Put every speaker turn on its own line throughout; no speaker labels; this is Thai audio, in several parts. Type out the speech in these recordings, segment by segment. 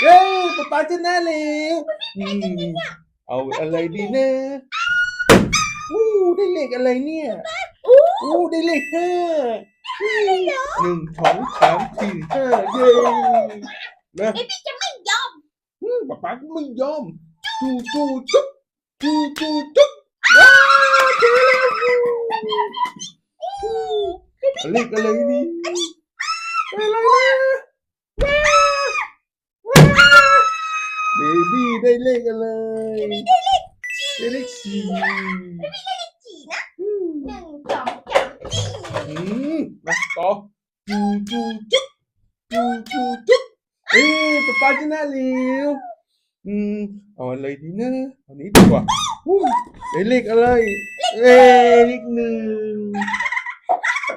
เย้ป๊าป๊าชนะแล้วนี่เอาอะไรดีนะอู้ได้เลขอะไรเนี่ย
อู้
อู้ได้เลขห้าหนึ่งสองสามสี่ห้าเย้นะ
เบบี้จะไม่ยอม
อืมป๊าป๊าก็ไม่ยอมจูจูจุ๊บจูจูจุ๊บว้าวเจอแล้วเลขอะไรนี่อะไรนะว้าวว้าว เบบี้ได้เลขอะไรได้เลขสี่
จีนะ
อืม
หนึ่งสองสามสี่
อืมมาต่อจูจูจุ๊บจูจูจุ๊บเอ๊ะป๊าป๊าชนะแล้วอืมเอาอะไรดีนะเอานี้ดีกว่าอู้ได้เลขอะไรเอ๊ะเลขหนึ่ง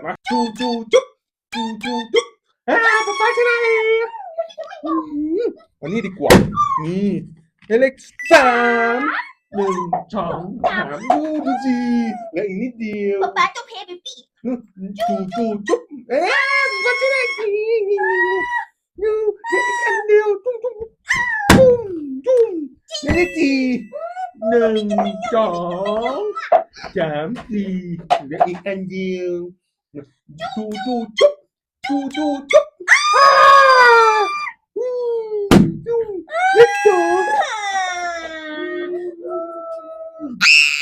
มาจูจูจุ๊บจูจูจุ๊บอ่าป๊าป๊าชนะแล้วอื มเอานี้ดีกว่า นี่ได้เลขสามหนึ่งสองสามดูดูสิเหลืออีกนิดเดียว
ป๊าป๊าต้องเพย์เบบี้
จูจูจุ๊บเอ๊ะมันจะได้กี่ยูเด็กอันเดียวตุ้มตุ้มตุ้มตุ้มไม่ได้จีหนึ่งสองสามสี่เหลืออีกอันเดียวจูจูจุ๊บจูจูจุ๊บ Yeah.